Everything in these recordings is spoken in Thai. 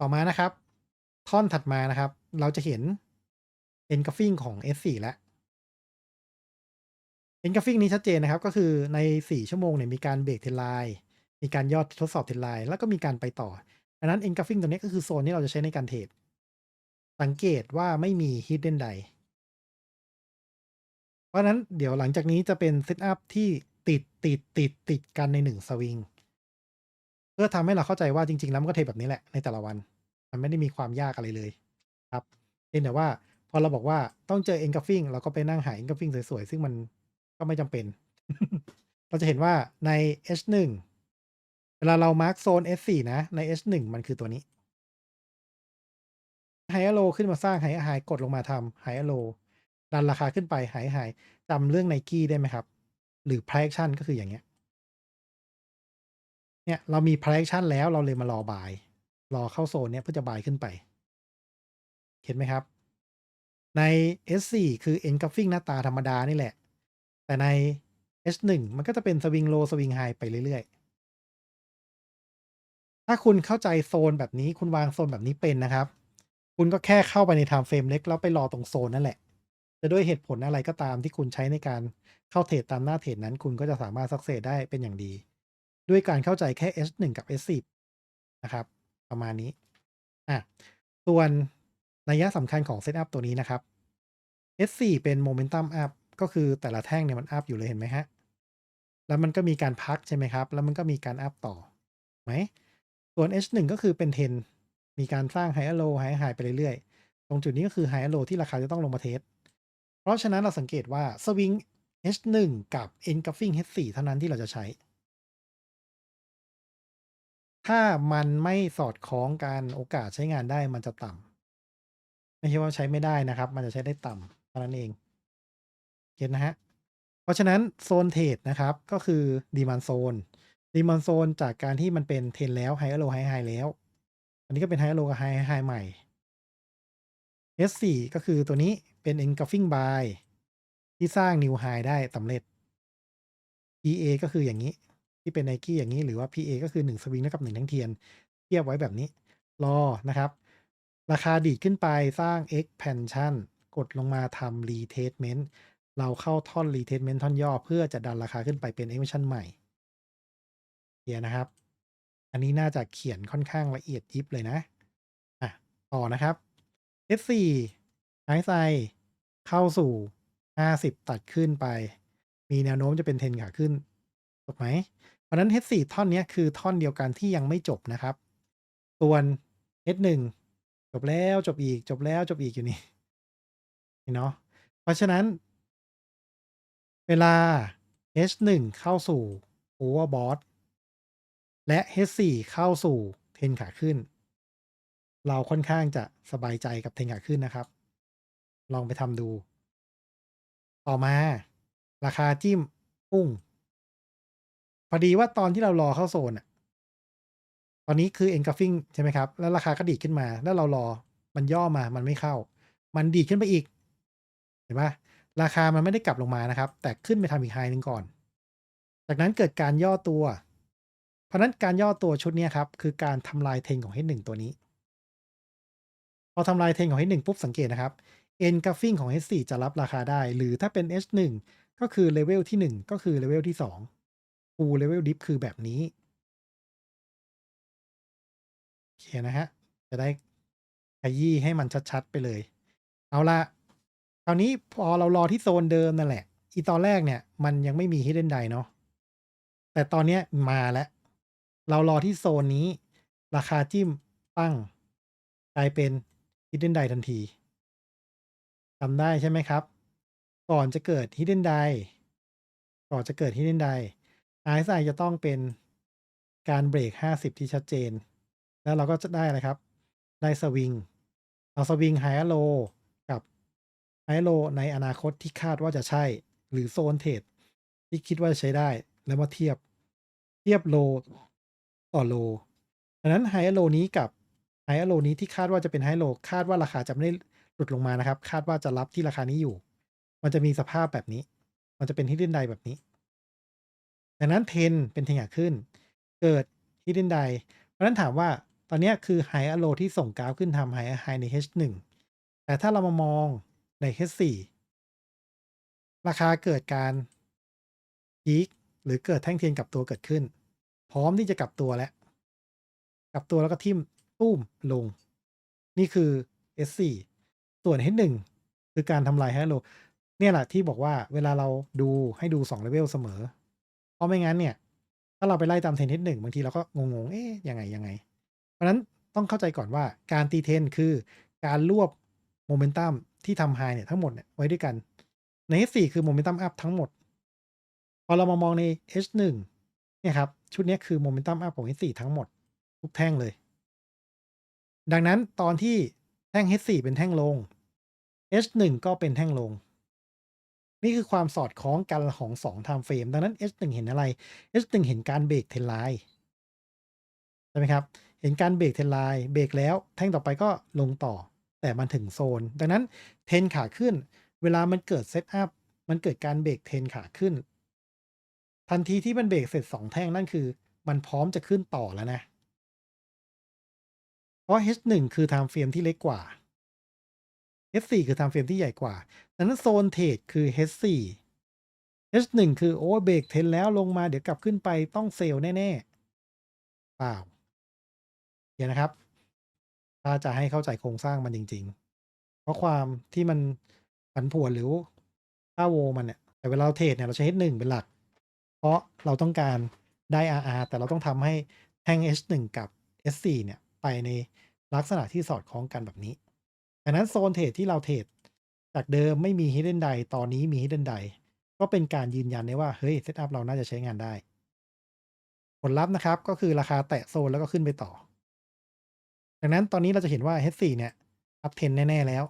ต่อมานะครับ ท่อนถัดมานะครับ เราจะเห็น engulfing ของ S4 แล้ว engulfing นี้ชัดเจนนะครับ ก็คือใน 4 ชั่วโมงเนี่ยมีการเบรกเทรนไลน์มีการย่อทดสอบเทรนไลน์แล้วก็มีการไปต่อดังนั้น engulfing ตัวนี้ก็คือโซนที่เราจะใช้ในการเทรดสังเกตว่าไม่มี hidden ใด เพราะนั้นเดี๋ยวหลังจากนี้จะเป็นเซตอัพที่ติดติดติดติดกันในหนึ่งสวิง พื่อทำให้เราเข้าใจว่าจริง ๆ แล้วมันก็เทแบบนี้แหละในแต่ละวัน มันไม่ได้มีความยากอะไรเลยครับเพียงแต่ว่าพอเราบอกว่าต้องเจอ engulfing เราก็ไปนั่งหา engulfing สวยๆ ซึ่งมันก็ไม่จำเป็น เราจะเห็นว่าใน H1 เวลาเรามาร์กโซน S4 นะใน H1 มันคือตัวนี้ไฮอะโลขึ้นมาสร้างไฮไฮกดลงมาทำไฮอะโลดันราคาขึ้นไปไฮไฮจำเรื่องไนกี้ได้ไหมครับ หรือ price action ก็คืออย่างเงี้ย เนี่ยเรามี price action แล้วเราเลยมารอบาย รอเข้าโซนเนี้ยเพื่อจะบายขึ้นไป เห็นไหมครับ ใน S4 คือ engulfing หน้าตาธรรมดานี่แหละ แต่ใน H1 มันก็จะเป็นสวิงโลสวิงไฮไปเรื่อยๆ ถ้าคุณเข้าใจโซนแบบนี้คุณวางโซนแบบนี้เป็นนะครับ คุณก็แค่เข้าไปใน time frame เล็กแล้วไปรอตรงโซนนั่นแหละ จะด้วยเหตุผลอะไรก็ตามที่คุณใช้ในการเข้าเทรดตามหน้าเทรดนั้น คุณก็จะสามารถสักเซสได้เป็นอย่างดี ด้วยการเข้าใจแค่ S1 กับ S10 นะครับ ประมาณนี้อะส่วนนัยสำคัญของเซตอัพตัวนี้นะครับ S4 เป็น Momentum Up ก็คือแต่ละแท่งเนี่ยมันอัพอยู่เลยเห็นไหมฮะ แล้วมันก็มีการพักใช่ไหมครับ แล้วมันก็มีการอัพต่อไหมส่วน H1 ก็คือเป็นเทนมีการสร้างไฮอะโลไฮไฮไปเรื่อยๆ ตรงจุดนี้ก็คือไฮอะโลที่ราคาจะต้องลงมาเทส เพราะฉะนั้นเราสังเกตว่าสวิง H1 กับ engulfing H4 เท่านั้นที่เราจะใช้ ถ้ามันไม่สอดคล้องกันโอกาสใช้งานได้มันจะต่ำไม่ใช่ว่าใช้ไม่ได้นะครับ มันจะใช้ได้ต่ำเท่านั้นเองเก็ตนะฮะเพราะฉะนั้นโซนเทรดนะครับก็คือดีมานโซนดีมานโซนจากการที่มันเป็นเทรนแล้วไฮโลไฮไฮแล้ว อันนี้ก็เป็นไฮโลกับไฮไฮใหม่ S4 ก็คือตัวนี้เป็น engulfing buy ที่สร้าง new high ได้สำเร็จ PA ก็คืออย่างนี้ ที่เป็น Nike อย่างนี้หรือว่า PA ก็คือ 1 สวิงเท่ากับ1ทั้งเทียน เทียบไว้แบบนี้ รอนะครับ ราคาดีดขึ้นไปสร้าง expansion กดลงมาทำ retestment เราเข้าท่อน retestment ท่อนย่อ เพื่อจะดันราคาขึ้นไปเป็น expansion ใหม่เคลียนะครับ อันนี้น่าจะเขียนค่อนข้างละเอียดยิบเลยนะอะต่อนะครับ S4 ไฮไซเข้าสู่ 50 ตัดขึ้นไป มีแนวโน้มจะเป็นเทนขาขึ้นถูกไหม เพราะนั้น H4 ท่อนนี้คือท่อนเดียวกันที่ยังไม่จบนะครับ ส่วน H1 จบแล้วจบอีกจบแล้วจบอีกอยู่นี่เนาะเพราะฉะนั้น เวลา H1 เข้าสู่ overbought และ H4 เข้าสู่เทนขาขึ้น เราค่อนข้างจะสบายใจกับเทนขาขึ้นนะครับ ลองไปทำดู ต่อมา ราคาจิ้มพุ่ง พอดีว่าตอนที่เรารอเข้าโซนอะตอนนี้คือ engulfing ใช่ไหมครับ แล้วราคาก็ดีดขึ้นมา แล้วเรารอ มันย่อมา มันไม่เข้า มันดีดขึ้นไปอีก เห็นปะราคามันไม่ได้กลับลงมานะครับ แต่ขึ้นไปทำอีกไฮหนึ่งก่อน จากนั้นเกิดการย่อตัว เพราะนั้นการย่อตัวชุดนี้ครับ คือการทำลายเทนของ H1 ตัวนี้ พอทำลายเทนของ H1 ปุ๊บสังเกตนะครับ engulfing ของ H4 จะรับราคาได้ หรือถ้าเป็น H1 ก็คือเลเวลที่ 1 ก็คือเลเวลที่ 2 full level dip คือแบบนี้ โอเคนะฮะ จะได้ขยี้ให้มันชัดๆไปเลย เอาละคราวนี้พอเรารอที่โซนเดิมนั่นแหละ อีตอนแรกเนี่ย มันยังไม่มี hidden ใดเนาะแต่ตอนเนี้ยมาแล้ว เรารอที่โซนนี้ ราคาจิ้มปั้งกลายเป็น hidden ใดทันทีจำได้ใช่ไหมครับ ก่อนจะเกิด hidden ใดก่อนจะเกิด hidden ใด RSI จะต้องเป็นการเบรก 50 ที่ชัดเจน แล้วเราก็จะได้อะไรครับ ได้สวิง เอาสวิงไฮโลกับไฮโลในอนาคตที่คาดว่าจะใช่ หรือโซนเทรดที่คิดว่าจะใช้ได้ แล้วมาเทียบ เทียบโลต่อโลดังนั้นไฮโลนี้กับไฮโลนี้ที่คาดว่าจะเป็นไฮโลคาดว่าราคาจะไม่ได้หลุดลงมานะครับ คาดว่าจะรับที่ราคานี้อยู่ มันจะมีสภาพแบบนี้ มันจะเป็น hidden ใดแบบนี้ ดังนั้นเทนเป็นเทนขาขึ้น เกิด hidden ใดเพราะนั้นถามว่าตอนนี้คือ High Arrow ที่ส่งกราฟขึ้นทำ High High ใน H1 แต่ถ้าเรามามองใน H4 ราคาเกิดการพีคหรือเกิดแท่งเทียนกลับตัวเกิดขึ้น พร้อมที่จะกลับตัวแล้ว กลับตัวแล้วก็ทิ่มตุ้มลง นี่คือ S4 ส่วน H1 คือการทำลาย High Arrow เนี่ยแหละที่บอกว่าเวลาเราดูให้ดู2เลเวลเสมอ เพราะไม่งั้นเนี่ย ถ้าเราไปไล่ตามเทรน H1 บางทีเราก็งงๆ เอ๊ะยังไงยังไง เพราะนั้นต้องเข้าใจก่อนว่าการตีเทรนคือการรวบโมเมนตัมที่ทำไฮเนี่ยทั้งหมดเนี่ยไว้ด้วยกัน ใน H4 คือโมเมนตัมอัพทั้งหมด พอเรามามองใน H1 เนี่ยครับ ชุดนี้คือโมเมนตัมอัพของ H4 ทั้งหมด ทุกแท่งเลย ดังนั้นตอนที่แท่ง H4 เป็นแท่งลง H1 ก็เป็นแท่งลง นี่คือความสอดคล้องกันของ2 time frame ดังนั้น H1 เห็นอะไร H1 เห็นการเบรกเทนไลน์ใช่ไหมครับ เห็นการเบรกเทนไลน์เบรกแล้ว แท่งต่อไปก็ลงต่อ แต่มันถึงโซน ดังนั้นเทนขาขึ้น เวลามันเกิดเซตอัพมันเกิดการเบรกเทนขาขึ้น ทันทีที่มันเบรกเสร็จ 2 แท่งนั่นคือ มันพร้อมจะขึ้นต่อแล้วนะ เพราะ H1 คือ time frame ที่เล็กกว่า H4 คือ time frame ที่ใหญ่กว่าดังนั้นโซนเทรดคือ H4 H1 คือโอ้เบรกเทนแล้วลงมาเดี๋ยวกลับขึ้นไปต้องเซลแน่ๆเปล่าเดี๋ยวนะครับ ถ้าจะให้เข้าใจโครงสร้างมันจริง ๆ เพราะความที่มันผันผวนหรือค่าโวมันเนี่ยแต่เวลาเราเทรดเนี่ยเราใช้ H1 เป็นหลัก เพราะเราต้องการได้ RR แต่เราต้องทำให้แท่ง H1 กับ S4 เนี่ยไปในลักษณะที่สอดคล้องกันแบบนี้ ดังนั้นโซนเทรดที่เราเทรดจากเดิมไม่มี hidden ใดตอนนี้มี hidden ใดก็เป็นการยืนยันได้ว่าเฮ้ยเซตอัพเราน่าจะใช้งานได้ ผลลัพธ์นะครับก็คือราคาแตะโซนแล้วก็ขึ้นไปต่อ ดังนั้นตอนนี้เราจะเห็นว่า H4 เนี่ยอัพเทนแน่ ๆ แล้ว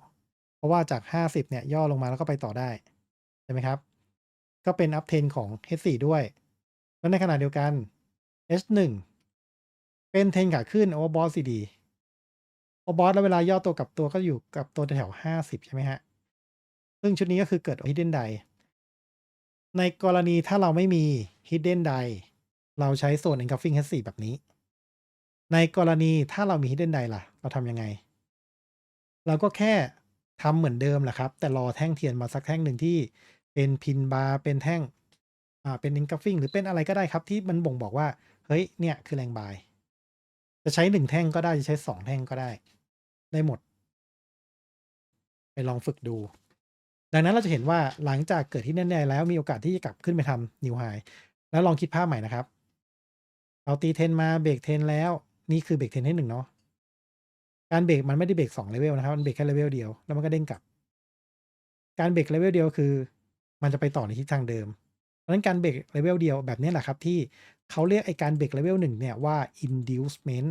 เพราะว่าจาก 50 เนี่ย ย่อลงมาแล้วก็ไปต่อได้ ใช่ไหมครับ ก็เป็นอัพเทนของ H4 ด้วย แล้วในขณะเดียวกัน H1 เป็นเทนขาขึ้นโอเวอร์บอสซีดี โอเวบอสแล้วเวลาย่อตัวกับตัวก็อยู่กับตัวแถว50ใช่ไหมฮะ ซึ่งชุดนี้ก็คือเกิด hidden ใดในกรณีถ้าเราไม่มี hidden ใดเราใช้โซน engulfing H4 แบบนี้ ในกรณีถ้าเรามี hidden ใดล่ะ เราทำยังไง เราก็แค่ทำเหมือนเดิมแหละครับ แต่รอแท่งเทียนมาสักแท่งหนึ่งที่เป็นพินบาร์เป็นแท่งอ่าเป็น engulfing หรือเป็นอะไรก็ได้ครับ ที่มันบ่งบอกว่า เฮ้ยเนี่ยคือแรงบายจะใช้1แท่งก็ได้จะใช้2แท่งก็ได้ ได้หมด ไปลองฝึกดู ดังนั้นเราจะเห็นว่าหลังจากเกิดที่แน่ๆแล้วมีโอกาสที่จะกลับขึ้นไปทำ new high แล้วลองคิดภาพใหม่นะครับเราตีเทนมาเบรกเทนแล้ว นี่คือเบรกเทนให้1เนาะการเบรกมันไม่ได้เบรก2เลเวลนะครับ มันเบรกแค่เลเวลเดียวแล้วมันก็เด้งกลับ การเบรกเลเวลเดียวคือ มันจะไปต่อในทิศทางเดิม เพราะฉะนั้นการเบรกเลเวลเดียวแบบนี้แหละครับที่เขาเรียกไอการเบรกเลเวล1เนี่ยว่า inducement